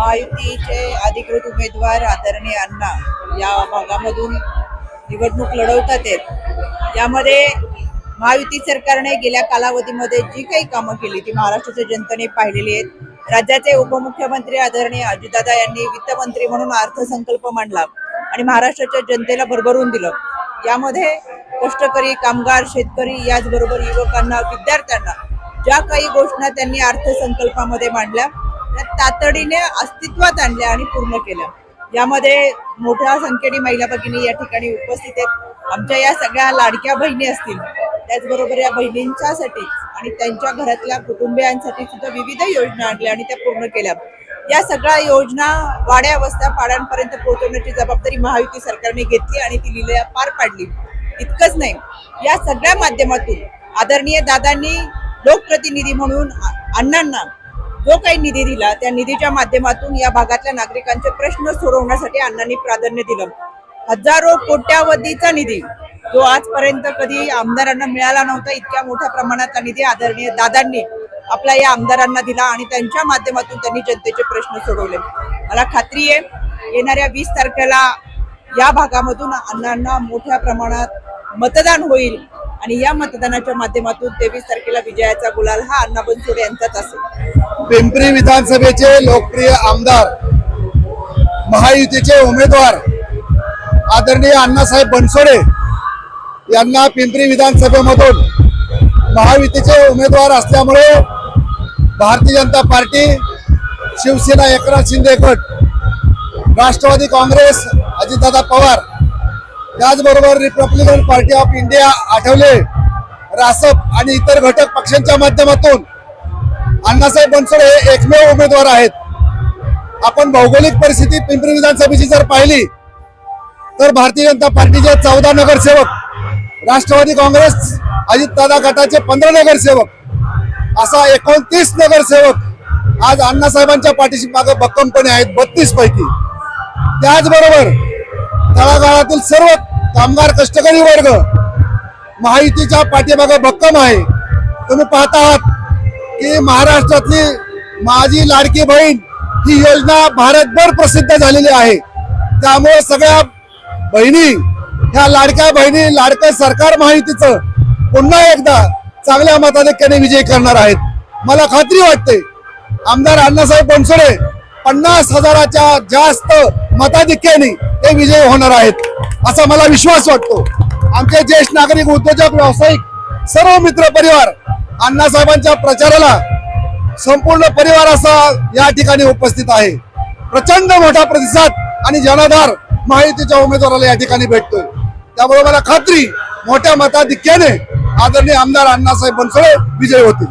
महायुतीचे अधिकृत उमेदवार आदरणीय अण्णा या भागामधून निवडणूक लढवतात आहेत यामध्ये महायुती सरकारने गेल्या कालावधीमध्ये जी काही कामं केली ती महाराष्ट्राच्या जनतेने पाहिलेली आहेत. राज्याचे उपमुख्यमंत्री आदरणीय अजितदादा यांनी वित्तमंत्री म्हणून अर्थसंकल्प मांडला आणि महाराष्ट्राच्या जनतेला भरभरून दिलं. यामध्ये कष्टकरी कामगार शेतकरी याचबरोबर युवकांना विद्यार्थ्यांना ज्या काही घोषणा त्यांनी अर्थसंकल्पामध्ये मांडल्या तातडीने अस्तित्वात आणल्या आणि पूर्ण केल्या यामध्ये मोठ्या संख्येने महिला भगिनी या ठिकाणी उपस्थित आहेत. आमच्या या सगळ्या लाडक्या बहिणी असतील त्याचबरोबर या बहिणींच्यासाठी आणि त्यांच्या घरातल्या कुटुंबियांसाठी सुद्धा विविध योजना आणल्या आणि त्या पूर्ण केल्या. या सगळ्या योजना वाड्या वस्त्या पाड्यांपर्यंत पोहोचवण्याची जबाबदारी महायुती सरकारने घेतली आणि ती लिहिल्या पार पाडली. इतकंच नाही या सगळ्या माध्यमातून आदरणीय दादांनी लोकप्रतिनिधी म्हणून अण्णांना जो काही निधी दिला त्या निधीच्या माध्यमातून या भागातल्या नागरिकांचे प्रश्न सोडवण्यासाठी अण्णांनी प्राधान्य दिलं. हजारो कोट्यावधीचा निधी जो आजपर्यंत कधी आमदारांना मिळाला नव्हता इतक्या मोठ्या प्रमाणाचा निधी आदरणीय दादांनी आपल्या या आमदारांना दिला आणि त्यांच्या माध्यमातून त्यांनी जनतेचे प्रश्न सोडवले. मला खात्री आहे येणाऱ्या वीस तारखेला या भागामधून अण्णांना मोठ्या प्रमाणात मतदान होईल आणि या मतदानाच्या माध्यमातून तेवीस तारखेला विजयाचा गुलाल हा अण्णा बनसोडे यांचाच असेल. पिंपरी विधानसभेचे लोकप्रिय आमदार महायुतीचे उमेदवार आदरणीय अण्णासाहेब बनसोडे यांना पिंपरी विधानसभेमधून महायुतीचे उमेदवार असल्यामुळे भारतीय जनता पार्टी शिवसेना एकनाथ शिंदे गट राष्ट्रवादी काँग्रेस अजितदादा पवार त्याचबरोबर republican party of India Athawale Rasap आणि इतर घटक पक्षांच्या माध्यमातून अण्णासाहेब बनसोडे हे एकमेव उमेदवार आहेत. आपण भौगोलिक परिस्थिती पिंपरी विधानसभेची जर पाहिली तर भारतीय जनता पार्टीचे चौदा नगरसेवक राष्ट्रवादी काँग्रेस अजितदादा गटाचे पंधरा नगरसेवक असा एकोणतीस नगरसेवक आज अण्णासाहेबांच्या पाठीशी मागे भक्कमपणे आहेत बत्तीस पैकी. त्याचबरोबर तळागाळातील सर्व कामगार कष्टकरी वर्ग महायुतीच्या पाठीमागे भक्कम आहे. तुम्ही पाहता आहात की महाराष्ट्रातली माझी लाडकी बहीण ही योजना भारतभर प्रसिद्ध झालेली आहे. त्यामुळे सगळ्या बहिणी ह्या लाडक्या बहिणी लाडकं सरकार माहितीचं पुन्हा एकदा चांगल्या मताधिक्याने विजय करणार आहेत. मला खात्री वाटते आमदार अण्णासाहेब बनसोडे पन्नास हजाराच्या जास्त मताधिक्याने ते विजय होणार आहेत असा मला विश्वास वाटतो. आमचे ज्येष्ठ नागरिक उद्योजक व्यावसायिक सर्व मित्र परिवार अण्णासाहेबांच्या प्रचाराला संपूर्ण परिवार असा या ठिकाणी उपस्थित आहे. प्रचंड मोठा प्रतिसाद आणि जनाधार महायुतीच्या उमेदवाराला या ठिकाणी भेटतोय. त्यामुळे मला खात्री मोठ्या मताधिक्याने आदरणीय आमदार अण्णासाहेब बनसोडे विजय होतील.